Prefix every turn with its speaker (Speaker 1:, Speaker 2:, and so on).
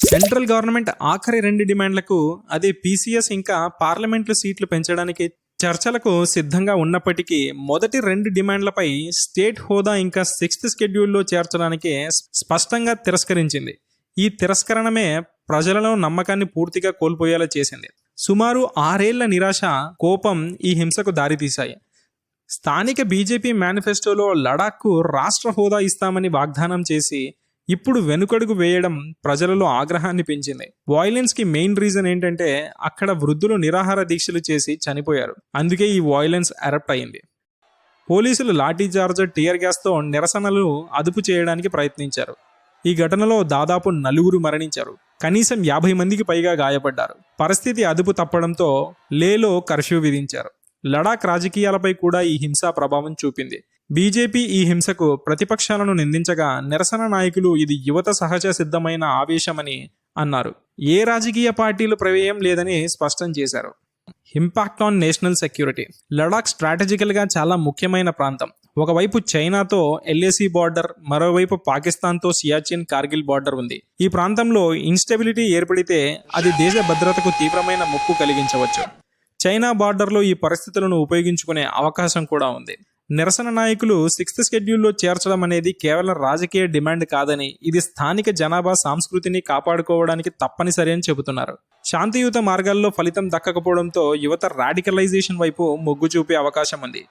Speaker 1: Central government ఆఖరి రెండు డిమాండ్లకు అదే పీసీఎస్ ఇంకా పార్లమెంట్లు సీట్లు పెంచడానికి చర్చలకు సిద్ధంగా ఉన్నప్పటికీ మొదటి రెండు డిమాండ్లపై స్టేట్ హోదా ఇంకా సిక్స్త్ షెడ్యూల్లో చేర్చడానికి స్పష్టంగా తిరస్కరించింది. ఈ తిరస్కరణమే ప్రజలలో నమ్మకాన్ని పూర్తిగా కోల్పోయేలా చేసింది. సుమారు ఆరేళ్ళ నిరాశ కోపం ఈ హింసకు దారితీశాయి. స్థానిక బీజేపీ మేనిఫెస్టోలో లడాఖ్కు రాష్ట్ర హోదా ఇస్తామని వాగ్దానం చేసి ఇప్పుడు వెనుకడుగు వేయడం ప్రజలలో ఆగ్రహాన్ని పెంచింది. వాయిలెన్స్కి మెయిన్ రీజన్ ఏంటంటే అక్కడ వృద్ధులు నిరాహార దీక్షలు చేసి చనిపోయారు. అందుకే ఈ వాయిలెన్స్ ఎరప్ట్ అయింది. పోలీసులు లాఠీ చార్జ్ టియర్ గ్యాస్తో నిరసనలు అదుపు చేయడానికి ప్రయత్నించారు. ఈ ఘటనలో దాదాపు నలుగురు మరణించారు. కనీసం యాభై మందికి పైగా గాయపడ్డారు. పరిస్థితి అదుపు తప్పడంతో లేలో కర్ఫ్యూ విధించారు. లడాక్ రాజకీయాలపై కూడా ఈ హింసా ప్రభావం చూపింది. బీజేపీ ఈ హింసకు ప్రతిపక్షాలను నిందించగా నిరసన నాయకులు ఇది యువత సహజ సిద్ధమైన ఆవేశమని అన్నారు. ఏ రాజకీయ పార్టీలు ప్రవేయం లేదని స్పష్టం చేశారు. Impact on national security. Ladakh స్ట్రాటజికల్గా చాలా ముఖ్యమైన ప్రాంతం. ఒకవైపు చైనాతో ఎల్ఏసీ బార్డర్ మరోవైపు పాకిస్తాన్తో సియాచిన్ కార్గిల్ బార్డర్ ఉంది. ఈ ప్రాంతంలో ఇన్స్టెబిలిటీ ఏర్పడితే అది దేశ భద్రతకు తీవ్రమైన ముప్పు కలిగించవచ్చు. చైనా బార్డర్లో ఈ పరిస్థితులను ఉపయోగించుకునే అవకాశం కూడా ఉంది. నిరసన నాయకులు సిక్స్త్ షెడ్యూల్లో చేర్చడం అనేది కేవలం రాజకీయ డిమాండ్ కాదని ఇది స్థానిక జనాభా సంస్కృతిని కాపాడుకోవడానికి తప్పనిసరి అని చెబుతున్నారు. శాంతియుత మార్గాల్లో ఫలితం దక్కకపోవడంతో యువత రాడికలైజేషన్ వైపు మొగ్గు చూపే అవకాశం ఉంది.